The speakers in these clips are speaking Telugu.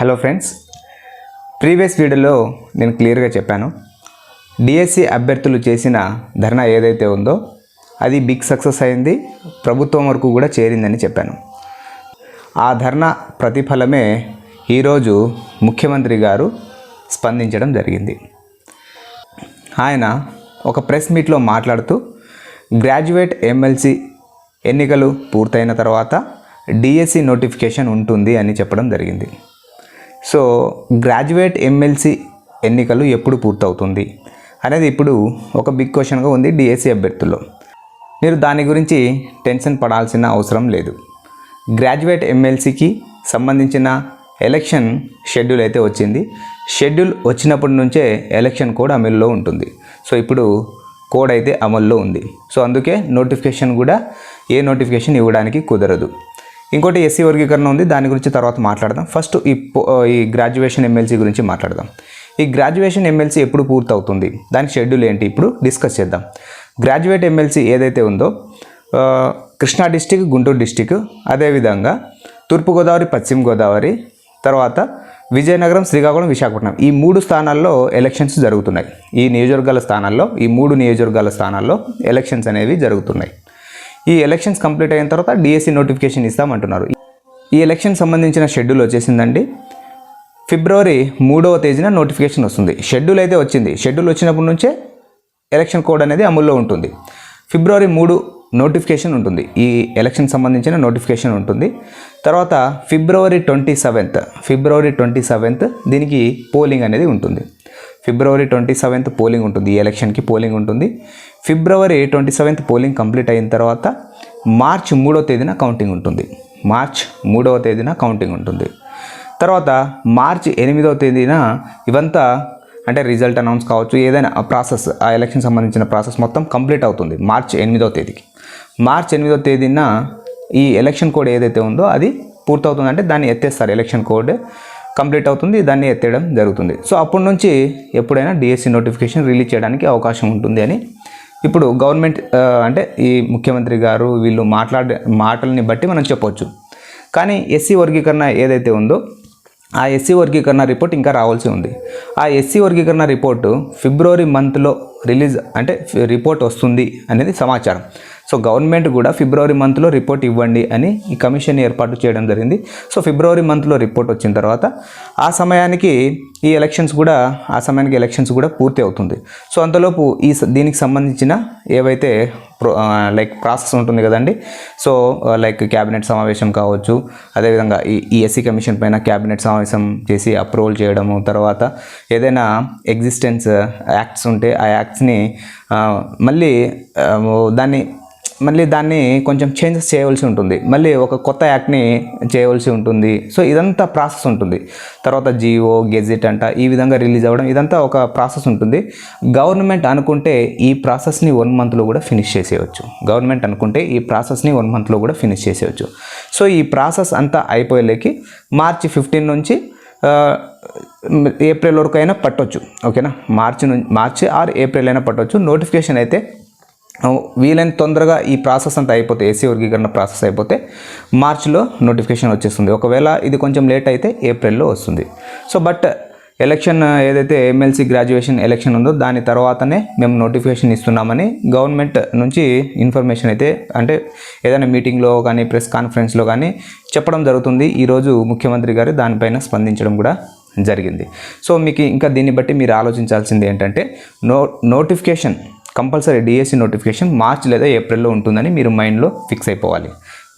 హలో ఫ్రెండ్స్ ప్రీవియస్ వీడియోలో నేను క్లియర్గా చెప్పాను. డిఎస్సి అభ్యర్థులు చేసిన ధర్నా ఏదైతే ఉందో అది బిగ్ సక్సెస్ అయింది ప్రభుత్వం వరకు కూడా చేరిందని చెప్పాను. ఆ ధర్నా ప్రతిఫలమే ఈరోజు ముఖ్యమంత్రి గారు స్పందించడం జరిగింది. ఆయన ఒక ప్రెస్ మీట్లో మాట్లాడుతూ గ్రాడ్యుయేట్ ఎమ్మెల్సీ ఎన్నికలు పూర్తయిన తర్వాత డిఎస్సి నోటిఫికేషన్ ఉంటుంది అని చెప్పడం జరిగింది. సో గ్రాడ్యుయేట్ ఎమ్మెల్సీ ఎన్నికలు ఎప్పుడు పూర్తవుతుంది అనేది ఇప్పుడు ఒక బిగ్ క్వశ్చన్గా ఉంది డిఎస్సి అభ్యర్థుల్లో. మీరు దాని గురించి టెన్షన్ పడాల్సిన అవసరం లేదు. గ్రాడ్యుయేట్ ఎమ్మెల్సీకి సంబంధించిన ఎలక్షన్ షెడ్యూల్ అయితే వచ్చింది. షెడ్యూల్ వచ్చినప్పటి నుంచే ఎలక్షన్ కోడ్ అమల్లో ఉంటుంది. సో ఇప్పుడు కోడ్ అయితే అమల్లో ఉంది. సో అందుకే నోటిఫికేషన్ కూడా ఏ నోటిఫికేషన్ ఇవ్వడానికి కుదరదు. ఇంకోటి ఎస్సీ వర్గీకరణ ఉంది దాని గురించి తర్వాత మాట్లాడదాం. ఫస్ట్ ఈ పో- ఈ గ్రాడ్యుయేషన్ ఎమ్మెల్సీ గురించి మాట్లాడదాం. ఈ గ్రాడ్యుయేషన్ ఎమ్మెల్సీ ఎప్పుడు పూర్తవుతుంది? దానికి షెడ్యూల్ ఏంటి? ఇప్పుడు డిస్కస్ చేద్దాం. గ్రాడ్యుయేట్ ఎమ్మెల్సీ ఏదైతే ఉందో కృష్ణా డిస్టిక్ గుంటూరు డిస్టిక్ అదేవిధంగా తూర్పుగోదావరి పశ్చిమ గోదావరి తర్వాత విజయనగరం శ్రీకాకుళం విశాఖపట్నం. ఈ మూడు స్థానాల్లో ఎలక్షన్స్ జరుగుతున్నాయి. ఈ నియోజకవర్గాల స్థానాల్లో ఈ మూడు నియోజకవర్గాల స్థానాల్లో ఎలక్షన్స్ అనేవి జరుగుతున్నాయి. ఈ ఎలక్షన్స్ కంప్లీట్ అయిన తర్వాత డిఎస్సి నోటిఫికేషన్ ఇస్తామంటున్నారు. ఈ ఎలక్షన్ సంబంధించిన షెడ్యూల్ వచ్చేసిందండి. ఫిబ్రవరి మూడవ తేదీన నోటిఫికేషన్ వస్తుంది. షెడ్యూల్ అయితే వచ్చింది. షెడ్యూల్ వచ్చినప్పటి నుంచే ఎలక్షన్ కోడ్ అనేది అమల్లో ఉంటుంది. ఫిబ్రవరి మూడు నోటిఫికేషన్ ఉంటుంది. ఈ ఎలక్షన్ సంబంధించిన నోటిఫికేషన్ ఉంటుంది. తర్వాత February twenty seventh February twenty seventh దీనికి పోలింగ్ అనేది ఉంటుంది. ఫిబ్రవరి ట్వంటీ సెవెంత్ పోలింగ్ ఉంటుంది. ఈ ఎలక్షన్కి పోలింగ్ ఉంటుంది. February twenty seventh polling complete అయిన తర్వాత మార్చ్ మూడవ తేదీన కౌంటింగ్ ఉంటుంది. మార్చ్ మూడవ తేదీన కౌంటింగ్ ఉంటుంది. తర్వాత మార్చ్ ఎనిమిదవ తేదీన ఇవంతా అంటే రిజల్ట్ అనౌన్స్ కావచ్చు. ఏదైనా ఆ ప్రాసెస్ ఆ ఎలక్షన్ సంబంధించిన ప్రాసెస్ మొత్తం కంప్లీట్ అవుతుంది మార్చ్ ఎనిమిదవ తేదీకి. మార్చ్ ఎనిమిదవ తేదీన ఈ ఎలక్షన్ కోడ్ ఏదైతే ఉందో అది పూర్తవుతుందంటే దాన్ని ఎత్తేస్తారు. ఎలక్షన్ కోడ్ కంప్లీట్ అవుతుంది దాన్ని ఎత్తేయడం జరుగుతుంది. సో అప్పటి నుంచి ఎప్పుడైనా డిఎస్సి నోటిఫికేషన్ రిలీజ్ చేయడానికి అవకాశం ఉంటుంది అని ఇప్పుడు గవర్నమెంట్ అంటే ఈ ముఖ్యమంత్రి గారు వీళ్ళు మాట్లాడే మాటల్ని బట్టి మనం చెప్పొచ్చు. కానీ ఎస్సీ వర్గీకరణ ఏదైతే ఉందో ఆ ఎస్సీ వర్గీకరణ రిపోర్ట్ ఇంకా రావాల్సి ఉంది. ఆ ఎస్సీ వర్గీకరణ రిపోర్టు ఫిబ్రవరి మంత్లో రిలీజ్ అంటే రిపోర్ట్ వస్తుంది అనేది సమాచారం. సో గవర్నమెంట్ కూడా ఫిబ్రవరి మంత్లో రిపోర్ట్ ఇవ్వండి అని ఈ కమిషన్ ఏర్పాటు చేయడం జరిగింది. సో ఫిబ్రవరి మంత్లో రిపోర్ట్ వచ్చిన తర్వాత ఆ సమయానికి ఈ ఎలక్షన్స్ కూడా ఆ సమయానికి ఎలక్షన్స్ కూడా పూర్తి అవుతుంది. సో అంతలోపు ఈ దీనికి సంబంధించిన ఏవైతే ప్రో లైక్ ప్రాసెస్ ఉంటుంది కదండి. సో లైక్ క్యాబినెట్ సమావేశం కావచ్చు అదేవిధంగా ఈ ఈ ఎస్సీ కమిషన్ పైన క్యాబినెట్ సమావేశం చేసి అప్రూవల్ చేయడము తర్వాత ఏదైనా ఎగ్జిస్టెన్స్ యాక్ట్స్ ఉంటే ఆ యాక్ట్స్ని మళ్ళీ దాన్ని మళ్ళీ దాన్ని కొంచెం చేంజెస్ చేయవలసి ఉంటుంది. మళ్ళీ ఒక కొత్త యాక్ట్ని చేయవలసి ఉంటుంది. సో ఇదంతా ప్రాసెస్ ఉంటుంది. తర్వాత జియో గెజిట్ అంట ఈ విధంగా రిలీజ్ అవ్వడం ఇదంతా ఒక ప్రాసెస్ ఉంటుంది. గవర్నమెంట్ అనుకుంటే ఈ ప్రాసెస్ని వన్ మంత్లో కూడా ఫినిష్ చేసేయచ్చు. గవర్నమెంట్ అనుకుంటే ఈ ప్రాసెస్ని వన్ మంత్లో కూడా ఫినిష్ చేసేయచ్చు. సో ఈ ప్రాసెస్ అంతా అయిపోయేలేకి మార్చి ఫిఫ్టీన్ నుంచి ఏప్రిల్ వరకు అయినా పట్టొచ్చు. ఓకేనా? మార్చి నుంచి మార్చి ఆర్ ఏప్రిల్ అయినా పట్టొచ్చు. నోటిఫికేషన్ అయితే వీలైన తొందరగా ఈ ప్రాసెస్ అంతా అయిపోతే ఏసీ వర్గీకరణ ప్రాసెస్ అయిపోతే మార్చిలో నోటిఫికేషన్ వచ్చేస్తుంది. ఒకవేళ ఇది కొంచెం లేట్ అయితే ఏప్రిల్లో వస్తుంది. సో బట్ ఎలక్షన్ ఏదైతే ఎమ్మెల్సీ గ్రాడ్యుయేషన్ ఎలక్షన్ ఉందో దాని తర్వాతనే మేము నోటిఫికేషన్ ఇస్తున్నామని గవర్నమెంట్ నుంచి ఇన్ఫర్మేషన్ అయితే అంటే ఏదైనా మీటింగ్లో కానీ ప్రెస్ కాన్ఫరెన్స్లో కానీ చెప్పడం జరుగుతుంది. ఈరోజు ముఖ్యమంత్రి గారు దానిపైన స్పందించడం కూడా జరిగింది. సో మీకు ఇంకా దీన్ని బట్టి మీరు ఆలోచించాల్సింది ఏంటంటే no notification compulsory DSC notification March లేదా ఏప్రిల్లో ఉంటుందని మీరు మైండ్లో ఫిక్స్ అయిపోవాలి.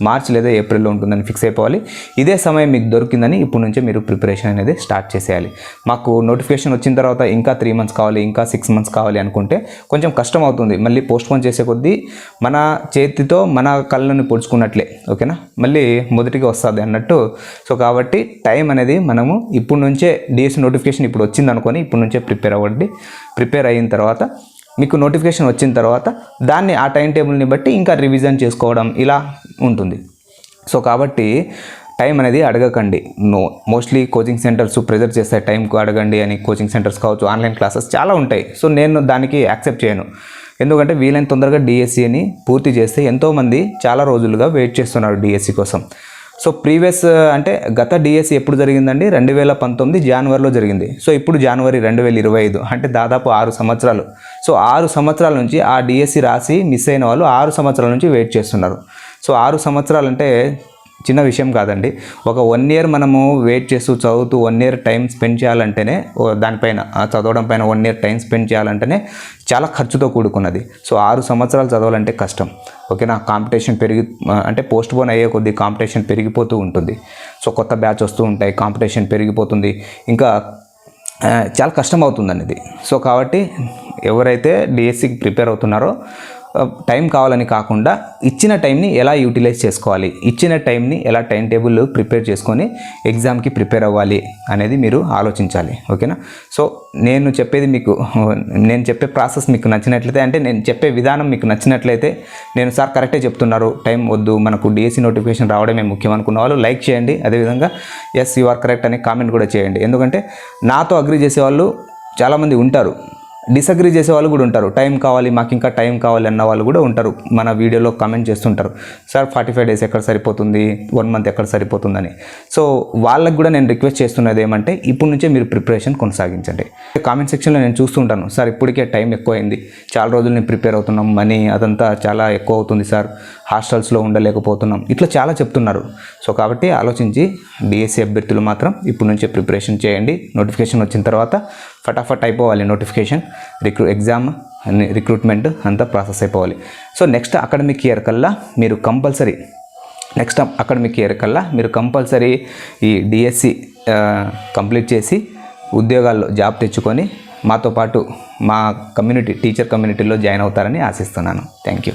మార్చ్ లేదా ఏప్రిల్లో ఉంటుందని ఫిక్స్ అయిపోవాలి. ఇదే సమయం మీకు దొరికిందని ఇప్పటి నుంచే మీరు ప్రిపరేషన్ అనేది స్టార్ట్ చేసేయాలి. మాకు నోటిఫికేషన్ వచ్చిన తర్వాత ఇంకా త్రీ మంత్స్ కావాలి ఇంకా సిక్స్ మంత్స్ కావాలి అనుకుంటే కొంచెం కష్టం అవుతుంది మళ్ళీ పోస్ట్ పోన్ చేసే కొద్దీ మన చేతితో మన కళ్ళని పొడుచుకున్నట్లే ఓకేనా? మళ్ళీ మొదటిగా వస్తుంది అన్నట్టు. సో కాబట్టి టైం అనేది మనము ఇప్పుడు నుంచే డిఎస్సి నోటిఫికేషన్ ఇప్పుడు వచ్చింది అనుకొని ఇప్పటి నుంచే ప్రిపేర్ అవ్వండి. ప్రిపేర్ అయిన తర్వాత మీకు నోటిఫికేషన్ వచ్చిన తర్వాత దాన్ని ఆ టైం టేబుల్ని బట్టి ఇంకా రివిజన్ చేసుకోవడం ఇలా ఉంటుంది. సో కాబట్టి టైం అనేది అడగకండి. No mostly coaching centres pressure చేస్తాయి టైంకు అడగండి అని కోచింగ్ సెంటర్స్ కావచ్చు ఆన్లైన్ క్లాసెస్ చాలా ఉంటాయి. సో నేను దానికి యాక్సెప్ట్ చేయను. ఎందుకంటే వీలైన తొందరగా డిఎస్సిని పూర్తి చేస్తే ఎంతోమంది చాలా రోజులుగా వెయిట్ చేస్తున్నారు డిఎస్సి కోసం. సో ప్రీవియస్ అంటే గత డిఎస్సి ఎప్పుడు జరిగిందండి? రెండు వేల పంతొమ్మిది జనవరిలో జరిగింది. సో ఇప్పుడు జనవరి రెండు వేల ఇరవై ఐదు అంటే దాదాపు ఆరు సంవత్సరాలు. సో ఆరు సంవత్సరాల నుంచి ఆ డిఎస్సి రాసి మిస్ అయిన వాళ్ళు ఆరు సంవత్సరాల నుంచి వెయిట్ చేస్తున్నారు. సో ఆరు సంవత్సరాలు అంటే చిన్న విషయం కాదండి. ఒక వన్ ఇయర్ మనము వెయిట్ చేస్తూ చదువుతూ వన్ ఇయర్ టైం స్పెండ్ చేయాలంటేనే ఓ దానిపైన చదవడం పైన వన్ ఇయర్ టైం స్పెండ్ చేయాలంటేనే చాలా ఖర్చుతో కూడుకున్నది. సో ఆరు సంవత్సరాలు చదవాలంటే కష్టం. ఓకేనా? కాంపిటీషన్ పెరిగి అంటే పోస్ట్ పోన్ అయ్యే కొద్దీ కాంపిటీషన్ పెరిగిపోతూ ఉంటుంది. సో కొత్త బ్యాచ్ వస్తూ ఉంటాయి కాంపిటీషన్ పెరిగిపోతుంది. ఇంకా చాలా కష్టం అవుతుంది అనేది సో కాబట్టి ఎవరైతే డిఎస్సికి ప్రిపేర్ అవుతున్నారో టైం కావాలని కాకుండా ఇచ్చిన టైంని ఎలా యూటిలైజ్ చేసుకోవాలి? ఇచ్చిన టైంని ఎలా టైం టేబుల్ ప్రిపేర్ చేసుకొని ఎగ్జామ్కి ప్రిపేర్ అవ్వాలి అనేది మీరు ఆలోచించాలి. ఓకేనా? సో నేను చెప్పేది మీకు నేను చెప్పే ప్రాసెస్ మీకు నచ్చినట్లయితే అంటే నేను చెప్పే విధానం మీకు నచ్చినట్లయితే నేను సార్ కరెక్టే చెప్తున్నారు టైం వద్దు మనకు డిఎస్సి నోటిఫికేషన్ రావడమే ముఖ్యం అనుకున్న వాళ్ళు లైక్ చేయండి. అదేవిధంగా ఎస్ యు ఆర్ కరెక్ట్ అని కామెంట్ కూడా చేయండి. ఎందుకంటే నాతో అగ్రి చేసేవాళ్ళు చాలామంది ఉంటారు. డిసగ్రీ చేసే వాళ్ళు కూడా ఉంటారు. టైం కావాలి మాకు ఇంకా టైం కావాలి అన్న వాళ్ళు కూడా ఉంటారు. మన వీడియోలో కామెంట్ చేస్తుంటారు. సార్ ఫార్టీ ఫైవ్ డేస్ ఎక్కడ సరిపోతుంది? వన్ మంత్ ఎక్కడ సరిపోతుందని? సో వాళ్ళకి కూడా నేను రిక్వెస్ట్ చేస్తున్నది ఏమంటే ఇప్పటి నుంచే మీరు ప్రిపరేషన్ కొనసాగించండి. కామెంట్ సెక్షన్లో నేను చూస్తుంటాను సార్ ఇప్పటికే టైం ఎక్కువైంది. చాలా రోజులు నేను ప్రిపేర్ అవుతున్నాం. మనీ అదంతా చాలా ఎక్కువ అవుతుంది సార్ హాస్టల్స్లో ఉండలేకపోతున్నాం. ఇట్లా చాలా చెప్తున్నారు. సో కాబట్టి ఆలోచించి డిఎస్సి అభ్యర్థులు మాత్రం ఇప్పుడు నుంచే ప్రిపరేషన్ చేయండి. నోటిఫికేషన్ వచ్చిన తర్వాత ఫటాఫట్ అయిపోవాలి నోటిఫికేషన్ రిక్రూ ఎగ్జామ్ అన్ని రిక్రూట్మెంట్ అంతా ప్రాసెస్ అయిపోవాలి. సో నెక్స్ట్ అకాడమిక్ ఇయర్ కల్లా మీరు కంపల్సరీ నెక్స్ట్ అకాడమిక్ ఇయర్ కల్లా మీరు కంపల్సరీ ఈ డిఎస్సి కంప్లీట్ చేసి ఉద్యోగాల్లో జాబ్ తెచ్చుకొని మాతో పాటు మా కమ్యూనిటీ టీచర్ కమ్యూనిటీలో జాయిన్ అవుతారని ఆశిస్తున్నాను. Thank you